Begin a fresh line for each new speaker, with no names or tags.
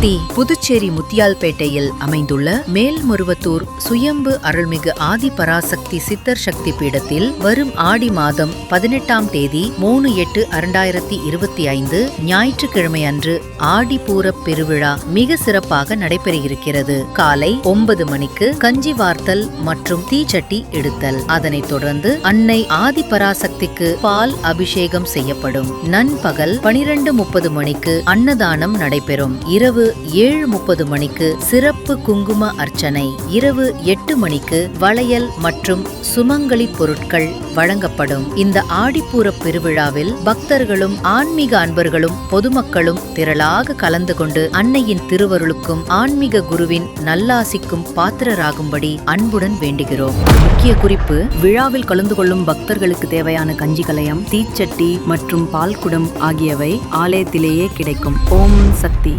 சக்தி புதுச்சேரி முத்தியால்பேட்டையில் அமைந்துள்ள மேல்மருவத்தூர் சுயம்பு அருள்மிகு ஆதி பராசக்தி சித்தர் சக்தி பீடத்தில் வரும் ஆடி மாதம் பதினெட்டாம் தேதி மூணு எட்டு இரண்டாயிரத்தி இருபத்தி ஐந்து ஞாயிற்றுக்கிழமை அன்று ஆடிப்பூர பெருவிழா மிக சிறப்பாக நடைபெறவிருக்கிறது. காலை ஒன்பது மணிக்கு கஞ்சி வார்த்தல் மற்றும் தீச்சட்டி எடுத்தல். அதனைத் தொடர்ந்து அன்னை ஆதி பராசக்திக்கு பால் அபிஷேகம் செய்யப்படும். நண்பகல் பனிரெண்டு முப்பது மணிக்கு அன்னதானம் நடைபெறும். இரவு ஏழு முப்பது மணிக்கு சிறப்பு குங்கும அர்ச்சனை இரவு எட்டு மணிக்கு வளையல் மற்றும் சுமங்கலி பொருட்கள் வழங்கப்படும். இந்த ஆடிப்பூர பெருவிழாவில் பக்தர்களும் ஆன்மீக அன்பர்களும் பொதுமக்களும் திரளாக கலந்து கொண்டு அன்னையின் திருவருளுக்கும் ஆன்மீக குருவின் நல்லாசிக்கும் பாத்திரராகும்படி அன்புடன் வேண்டுகிறோம்.
முக்கிய குறிப்பு விழாவில் கலந்து கொள்ளும் பக்தர்களுக்கு தேவையான கஞ்சி கலயம் தீச்சட்டி மற்றும் பால்குடம் ஆகியவை ஆலயத்திலேயே கிடைக்கும். ஓம் சக்தி.